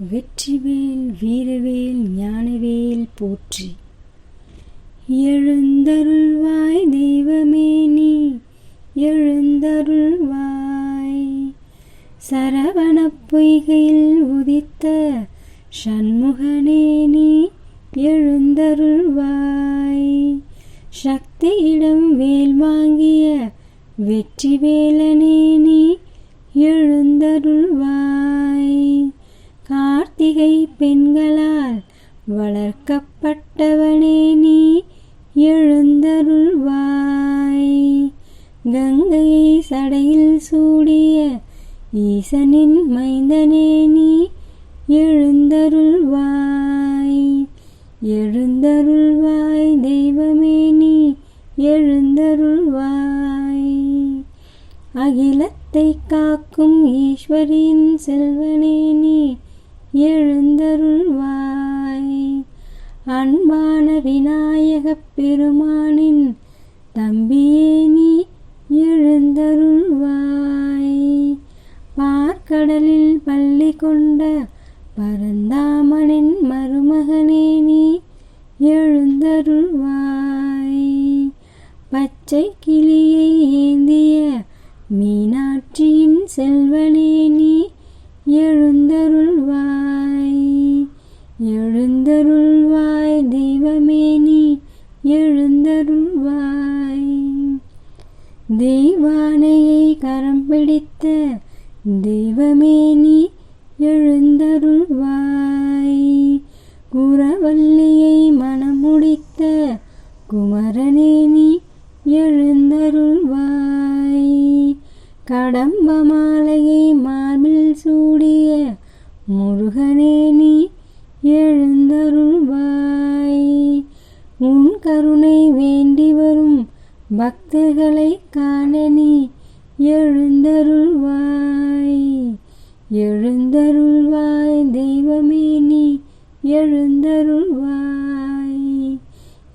வெற்றிவேல் வீரவேல் ஞானவேல் போற்றி. எழுந்தருள்வாய் தெய்வமே நீ எழுந்தருள்வாய். சரவண பொய்கையில் உதித்த சண்முகனே நீ எழுந்தருள்வாய். சக்தியிடம் வேல் வாங்கிய வெற்றி வேலனே நீ எழுந்தருள்வாய். கார்த்திகை பெண்களால் வளர்க்கப்பட்டவனே நீ எழுந்தருள்வாய். கங்கையை சடையில் சூடிய ஈசனின் மைந்தனே நீ எழுந்தருள்வாய். எழுந்தருள்வாய் தெய்வமே நீ எழுந்தருள்வாய். அகிலத்தை காக்கும் ஈஸ்வரியின் செல்வனே நீ எழுந்தருள்வாய். அன்பான விநாயகப் பெருமானின் தம்பியே நீ எழுந்தருள்வாய். பார்க்கடலில் பள்ளி கொண்ட பரந்தாமனின் மருமகனே நீ எழுந்தருள்வாய். பச்சை கிளியை ஏந்திய மீனாட்சியின் செல்வ தெய்வானையை கரம் பிடித்த தெய்வமே நீ எழுந்தருள்வாய். குரவல்லியை மணமுடித்த குமரனே நீ எழுந்தருள்வாய். கடம்ப மாலையை மார்பில் சூடிய முருகனே நீ எழுந்தருள்வாய். உன் கருணை வேண்டி வரும் பக்தர்களை காண நீ எழுந்தருள்வாய். எழுந்தருள்வாய் தெய்வமே நீ எழுந்தருள்வாய்.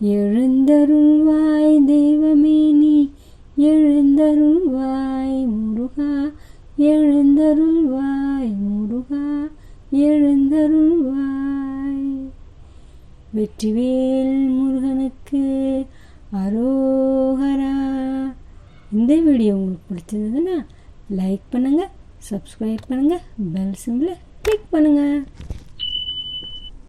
எழுந்தருள்வாய் தெய்வமே நீ எழுந்தருள்வாய். முருகா எழுந்தருள்வாய். முருகா எழுந்தருள்வாய். வெற்றிவேல் முருகனுக்கு அரோகரா இந்த வீடியோ உங்களுக்கு பிடிச்சிருந்ததுன்னா லைக் பண்ணுங்கள் சப்ஸ்கிரைப் பண்ணுங்கள் பெல் சிம்பிளை கிளிக் பண்ணுங்கள்